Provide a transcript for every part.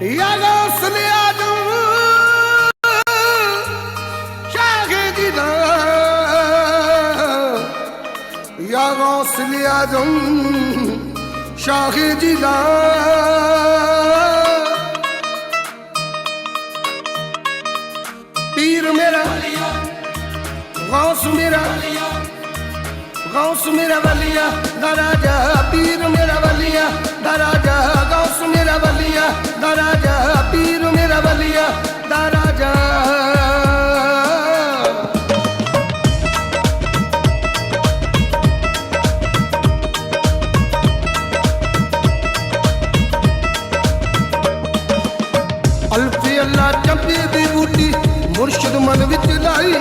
ਯਾਰੋ ਸੁਨਿਆ ਨੂੰ ਸ਼ਾਗੇ ਦੀ ਦਾ ਯਾਰੋ ਸੁਨਿਆ ਨੂੰ ਸ਼ਾਗੇ ਦੀ ਦਾ ਪੀਰ ਮੇਰਾ ਗੌਸ ਮੇਰਾ ਗੌਸ ਮੇਰਾ ਵਲੀਆ ਅਲਫੀ ਅੱਲਾ ਚੰਪੀ ਦੀ ਬੂਟੀ ਮੁਰਸ਼ਿਦ ਮਨ ਵਿੱਚ ਲਾਈ।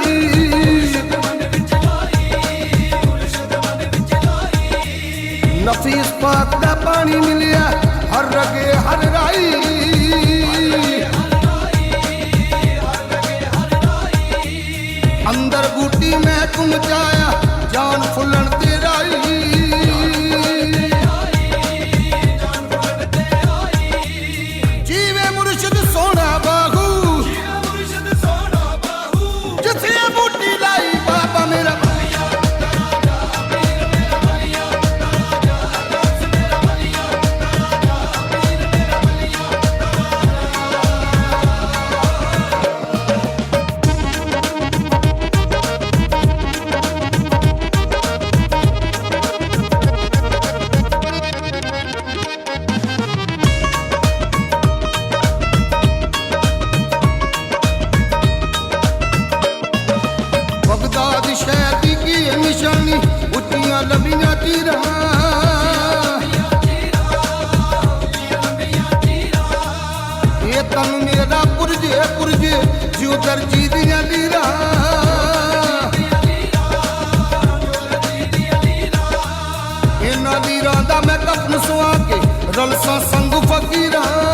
ਨਫੀਸ ਪਾਕ ਦਾ ਪਾਣੀ ਮਿਲਿਆ ਹਰ ਰਗੇ ਹਰ ਰਾਈ। ਉੱਚੀਆਂ ਲੰਬੀਆਂ ਤੀਰਾਂ। ਇਹ ਤਨ ਮੇਰਾ ਪੁਰਜੇ ਪੁਰਜੇ, ਜਿਉ ਦਰਜੀ ਦੀਆਂ ਲੀਰਾਂ। ਇਹਨਾਂ ਲੀਰਾਂ ਦਾ ਮੈਂ ਕਫਨ ਸੁਆ ਕੇ ਰਲਸਾਂ ਸੰਗ ਫਕੀਰਾਂ।